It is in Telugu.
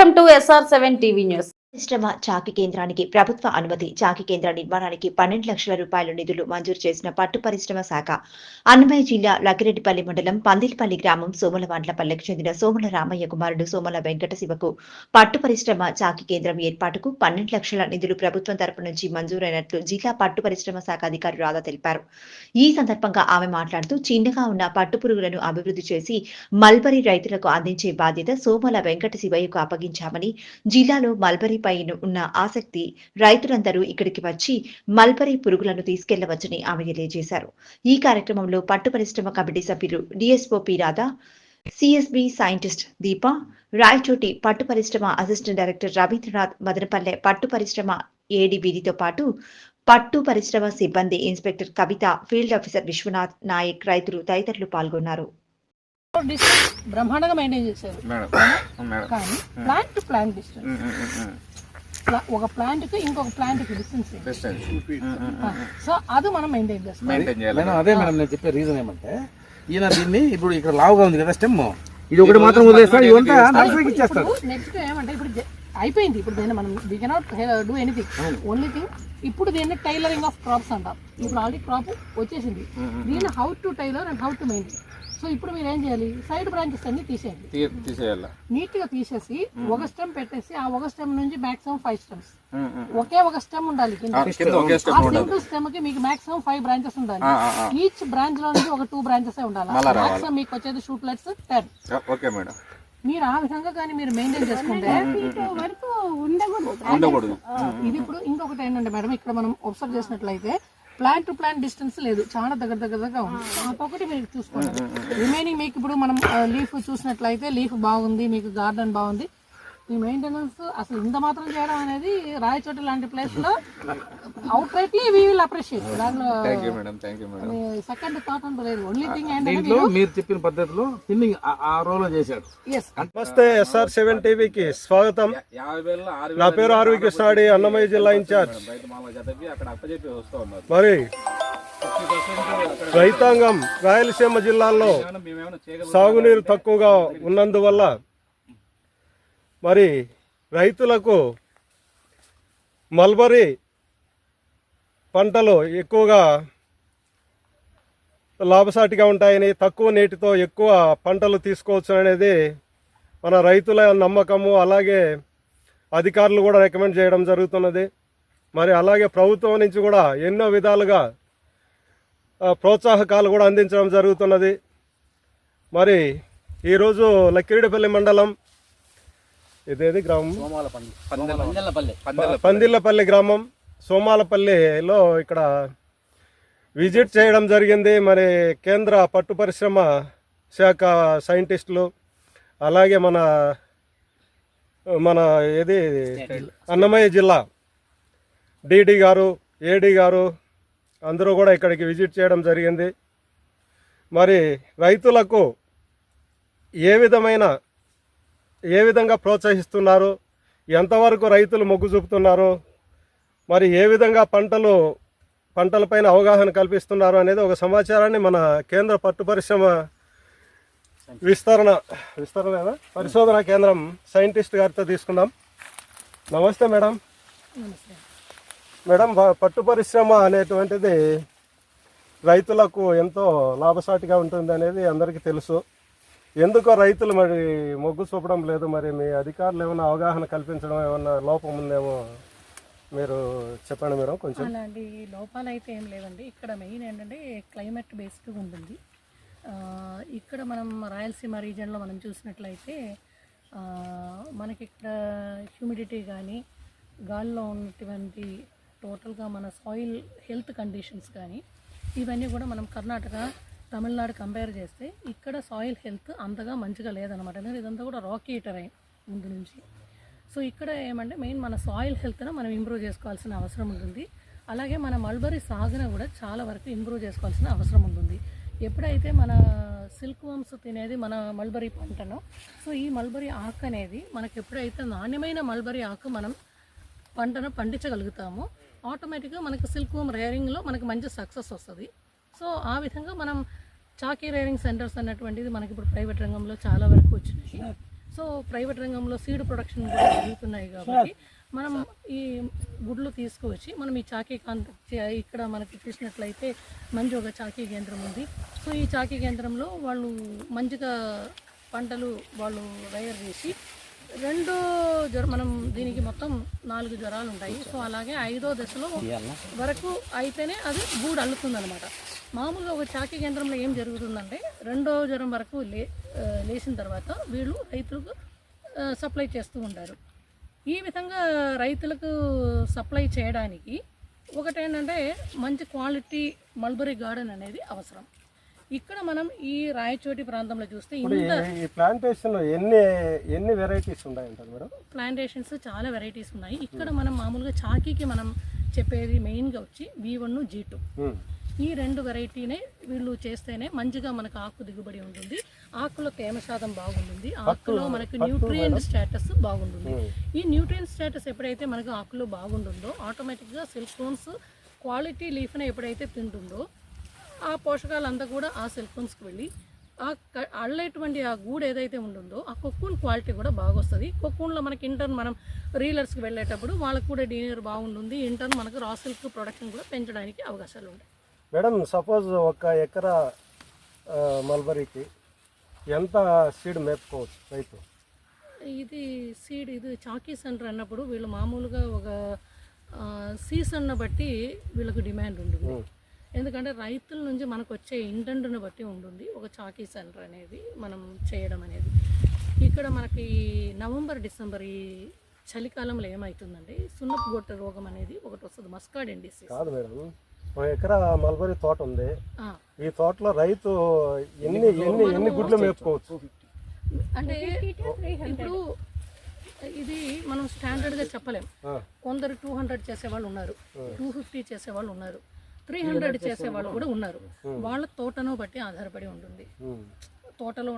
Welcome to SR seven TV news పరిశ్రమ చాకి కేంద్రానికి ప్రభుత్వ అనుమతి చాకి కేంద్ర నిర్మాణానికి పన్నెండు లక్షల రూపాయల నిధులు మంజూరు చేసిన పట్టు పరిశ్రమ శాఖ. అన్నమయ్య జిల్లా లక్కిరెడ్డిపల్లి మండలం పందిల్పల్లి గ్రామం సోమలవాండ్లపల్లెకు చెందిన సోమల రామయ్య కుమారుడు సోమల వెంకట శివకు పట్టు పరిశ్రమ చాకి కేంద్రం ఏర్పాటుకు పన్నెండు లక్షల నిధులు ప్రభుత్వం తరపు నుంచి మంజూరైనట్లు జిల్లా పట్టు పరిశ్రమ శాఖ అధికారి రాధా తెలిపారు. ఈ సందర్భంగా ఆమె మాట్లాడుతూ చిన్నగా ఉన్న పట్టు పురుగులను అభివృద్ధి చేసి మల్బరీ రైతులకు అందించే బాధ్యత సోమల వెంకట శివయ్యకు అప్పగించామని జిల్లాలో మల్బరీ పైన ఉన్న ఆసక్తి రైతులందరూ ఇక్కడికి వచ్చి మల్బరీ పురుగులను తీసుకెళ్ళవచ్చని ఆమె తెలియజేశారు. ఈ కార్యక్రమంలో పట్టు పరిశ్రమ కమిటీ సభ్యులు DSOP Radha CSB scientist Deepa Rayachoti పట్టు పరిశ్రమ అసిస్టెంట్ డైరెక్టర్ రవీంద్రనాథ్ మదనపల్లె పట్టు పరిశ్రమ ఏడీబీడీతో పాటు పట్టు పరిశ్రమ సిబ్బంది inspector Kavitha field officer Viswanath Nayak రైతులు తదితరులు పాల్గొన్నారు. డిస్టెన్స్ బ్రహ్మాండంగా మెయింటైన్ చేశారు. కానీ ప్లాంట్ టు ప్లాంట్ డిస్టెన్స్. ఒక ప్లాంట్కి ఇంకొక ప్లాంట్కి distance Distance. Um, um, um. So అది మనం మెయింటైన్ చేస్తాం. మెయింటైన్ చేయాలి. మేడం అదే మేడం నేను చెప్పే రీజన్ ఏమంటే ఈయన దీన్ని ఇప్పుడు ఇక్కడ లావుగా ఉంది కదా స్టెమ్. ఇది ఒకటి మాత్రం వదిలేస్తాడు ఇవంతా నర్సరీకి ఇచ్చేస్తాడు నెక్స్ట్ ఏమంటే ఇప్పుడు అయిపోయింది. ఇప్పుడు దీన్ని మనం we cannot do anything only thing ఇప్పుడు దీన్ని టైలరింగ్ ఆఫ్ క్రాప్స్ అంటాం. ఇప్పుడు ఆల్రెడీ క్రాప్ వచ్చేసింది. దీన్ని how to tailor and how to maintain so ఇప్పుడు మీరు ఏం చేయాలి? సైడ్ బ్రాంచెస్ అన్ని తీసేయాలి? నీట్గా తీసేసి ఒక స్టెమ్ పెట్టేసి ఆ ఒక స్టెమ్ నుంచి మాక్సిమం ఫైవ్ స్టెమ్స్. ఒకే ఒక స్టెమ్ ఉండాలి సింగిల్ స్టెమ్కి మీకు మాక్సిమం ఫైవ్ బ్రాంచెస్ ఉండాలి. ఈచ్ బ్రాంచ్లో నుంచి ఒక టూ బ్రాంచెస్ ఉండాలి. మాక్సిమం మీకు వచ్చేది షూట్లెట్స్ టెన్. Okay madam. మీరు ఆ విధంగా కానీ మీరు మెయింటైన్ చేసుకుంటే వరకు ఉండకూడదు. ఉండకూడదు. ఇది ఇప్పుడు ఇంకొకటి ఏంటంటే మేడం ఇక్కడ మనం అబ్జర్వ్ చేసినట్లయితే ప్లాంట్ టు ప్లాంట్ డిస్టెన్స్ లేదు. చాలా దగ్గర దగ్గర దగ్గర ఉంది. ఒకటి మీరు చూసుకోండి. రిమైనింగ్ మీకు ఇప్పుడు మనం లీఫ్ చూసినట్లయితే లీఫ్ బాగుంది మీకు గార్డెన్ బాగుంది. ఈ మెయింటెనెన్స్ అసలు ఇంత మాత్రం చేయడం అనేది రాయచోటి లాంటి ప్లేస్లో out rightly we will appreciate దాంట్లో thank you madam thank you madam second thought అంటూ లేదు. ఓన్లీ థింగ్ ఏంటంటే మీరు చెప్పిన పద్ధతిలో థిన్నింగ్ ఆ రోల్ చేశాడు ఎస్ నమస్తే ఎస్ఆర్ సెవెన్ టీవీకి స్వాగతం. నా పేరు ఆర్వి కృష్ణాడి అన్నమయ్య జిల్లా ఇన్ఛార్జ్. మరి రైతాంగం రాయలసీమ చేయగలం సాగునీరు తక్కువగా ఉన్నందువల్ల మరి రైతులకు మల్బరీ పంటలు ఎక్కువగా లాభసాటిగా ఉంటాయని తక్కువ నీటితో ఎక్కువ పంటలు తీసుకోవచ్చు అనేది మన రైతుల నమ్మకము. అలాగే అధికారులు కూడా రికమెండ్ చేయడం జరుగుతున్నది. మరి అలాగే ప్రభుత్వం నుంచి కూడా ఎన్నో విధాలుగా ప్రోత్సాహకాలు కూడా అందించడం జరుగుతున్నది. మరి ఈరోజు లక్కిరెడ్డిపల్లి మండలం ఇదేది గ్రామం? పందిళ్ళపల్లి గ్రామం. సోమాలపల్లిలో ఇక్కడ విజిట్ చేయడం జరిగింది. మరి కేంద్ర పట్టు పరిశ్రమ శాఖ సైంటిస్టులు అలాగే మన మన ఏది? అన్నమయ్య జిల్లా. డిడి గారు ఏడి గారు అందరూ కూడా ఇక్కడికి విజిట్ చేయడం జరిగింది. మరి రైతులకు ఏ విధమైన ఏ విధంగా ప్రోత్సహిస్తున్నారు? ఎంతవరకు రైతులు మొగ్గు చూపుతున్నారు? మరి ఏ విధంగా పంటలు పంటలపైన అవగాహన కల్పిస్తున్నారు అనేది ఒక సమాచారాన్ని మన కేంద్ర పట్టు పరిశ్రమ విస్తరణ విస్తరణ కదా? పరిశోధన కేంద్రం సైంటిస్ట్ గారితో తీసుకుందాం. నమస్తే మేడం. మేడం ప- పట్టు పరిశ్రమ అనేటువంటిది రైతులకు ఎంతో లాభసాటిగా ఉంటుంది అనేది అందరికీ తెలుసు. ఎందుకో రైతులు మరి మొగ్గు చూపడం లేదు మరి మీ అధికారులు ఏమైనా అవగాహన కల్పించడం ఏమన్నా లోపం ఉందేమో మీరు చెప్పండి మేడం కొంచెం. అలాంటి లోపాలు అయితే ఏం లేవండి. ఇక్కడ మెయిన్ ఏంటంటే క్లైమేట్ బేస్డ్ ఉంటుంది. ఇక్కడ మనం రాయలసీమ రీజియన్లో మనం చూసినట్లయితే మనకి ఇక్కడ హ్యూమిడిటీ కానీ గాలిలో ఉన్నటువంటి టోటల్గా మన సాయిల్ హెల్త్ కండిషన్స్ కానీ ఇవన్నీ కూడా మనం కర్ణాటక తమిళనాడు కంపేర్ చేస్తే ఇక్కడ సాయిల్ హెల్త్ అంతగా మంచిగా లేదనమాట ఎందుకంటే ఇదంతా కూడా రాకీ టెరైన్ ముందు నుంచి. సో ఇక్కడ ఏమంటే మెయిన్ మన సాయిల్ హెల్త్ను మనం ఇంప్రూవ్ చేసుకోవాల్సిన అవసరం ఉంటుంది. అలాగే మన మల్బరీ సాగును కూడా చాలా వరకు ఇంప్రూవ్ చేసుకోవాల్సిన అవసరం ఉంటుంది. ఎప్పుడైతే మన సిల్క్ వమ్స్ తినేది మన మల్బరీ పంటను సో ఈ మల్బరీ ఆకు అనేది మనకు ఎప్పుడైతే నాణ్యమైన మల్బరీ ఆకు మనం పంటను పండించగలుగుతామో ఆటోమేటిక్గా మనకి సిల్క్ వమ్ రేరింగ్లో మనకి మంచి సక్సెస్ వస్తుంది. సో ఆ విధంగా మనం చాకీ రేరింగ్ సెంటర్స్ అన్నటువంటిది మనకి ఇప్పుడు ప్రైవేట్ రంగంలో చాలా వరకు వచ్చినాయి. సో ప్రైవేట్ రంగంలో సీడ్ ప్రొడక్షన్ కూడా జరుగుతున్నాయి కాబట్టి మనం ఈ గుడ్లు తీసుకువచ్చి మనం ఈ చాకీ ఇక్కడ మనకి చూసినట్లయితే మంచి ఒక చాకీ కేంద్రం ఉంది. సో ఈ చాకీ కేంద్రంలో వాళ్ళు మంచిగా పంటలు వాళ్ళు రైర్ చేసి రెండో జ్వరం మనం దీనికి మొత్తం నాలుగు జ్వరాలు ఉంటాయి. సో అలాగే ఐదో దశలో వరకు అయితేనే అది గూడు అల్లుతుందన్నమాట. మామూలుగా ఒక చాకి కేంద్రంలో ఏం జరుగుతుందంటే రెండో జ్వరం వరకు లే లేచిన తర్వాత వీళ్ళు రైతులకు సప్లై చేస్తూ ఉంటారు. ఈ విధంగా రైతులకు సప్లై చేయడానికి ఒకటేంటంటే మంచి క్వాలిటీ మల్బరీ గార్డెన్ అనేది అవసరం. ఇక్కడ మనం ఈ రాయచోటి ప్రాంతంలో చూస్తే ఇంత ఈ- ప్లాంటేషన్ ఎన్ని ఎన్ని వెరైటీస్ ఉన్నాయంటారు మేడం? ప్లాంటేషన్స్ చాలా వెరైటీస్ ఉన్నాయి. ఇక్కడ మనం మామూలుగా చాకీకి మనం చెప్పేది మెయిన్గా వచ్చి వి వన్ జీ టూ. ఈ రెండు వెరైటీనే వీళ్ళు చేస్తేనే మంచిగా మనకు ఆకు దిగుబడి ఉంటుంది. ఆకులో తేమ శాతం బాగుంటుంది. ఆకులో మనకు న్యూట్రియంట్ స్టేటస్ బాగుంటుంది. ఈ న్యూట్రియంట్ స్టేటస్ ఎప్పుడైతే మనకు ఆకులో బాగుంటుందో ఆటోమేటిక్గా సెల్ ఫోన్స్ క్వాలిటీ లీఫ్ని ఎప్పుడైతే తింటుందో ఆ పోషకాలంతా కూడా ఆ సెల్ ఫోన్స్కి వెళ్ళి ఆ అల్లేటువంటి ఆ గూడు ఏదైతే ఉంటుందో ఆ కొక్కున్ క్వాలిటీ కూడా బాగా వస్తుంది కొక్కున్లో మనకి ఇంటర్న్ మనం రీలర్స్కి వెళ్ళేటప్పుడు వాళ్ళకి కూడా డీనర్ బాగుంటుంది. ఇంటర్న్ మనకు రా సిల్క్ ప్రొడక్షన్ కూడా పెంచడానికి అవకాశాలు ఉంటాయి. మేడం సపోజ్ ఒక ఎకరా మల్బరీకి ఎంత సీడ్ మేపుకోవచ్చు రైతు? ఇది సీడ్ ఇది చాకీ సెంటర్ అన్నప్పుడు వీళ్ళు మామూలుగా ఒక సీజన్ బట్టి వీళ్ళకు డిమాండ్ ఉంటుంది. ఎందుకంటే రైతుల నుంచి మనకు వచ్చే ఇంటెంట్ని బట్టి ఉంటుంది. ఒక చాకీ సెంటర్ అనేది మనం చేయడం అనేది. ఇక్కడ మనకి నవంబర్ డిసెంబర్ ఈ చలికాలంలో ఏమవుతుందంటే సున్నపు గొట్ట రోగం అనేది ఒకటి వస్తుంది. మస్కాడ్ డిసీజ్ కాదు మేడం. ఒక ఎకరా మల్బరీ తోట ఉంది. ఆ, ఈ తోటలో రైతు ఎన్ని ఎన్ని ఎన్ని గుడ్లు మేపుకోవచ్చు? అంటే ఇప్పుడు ఇది మనం స్టాండర్డ్గా చెప్పలేం. ఆ. కొందరు టూ హండ్రెడ్ చేసేవాళ్ళు ఉన్నారు. టూ ఫిఫ్టీ చేసేవాళ్ళు ఉన్నారు. త్రీ హండ్రెడ్ చేసేవాళ్ళు కూడా ఉన్నారు. వాళ్ళ తోటను బట్టి ఆధారపడి ఉంటుంది. తోటలో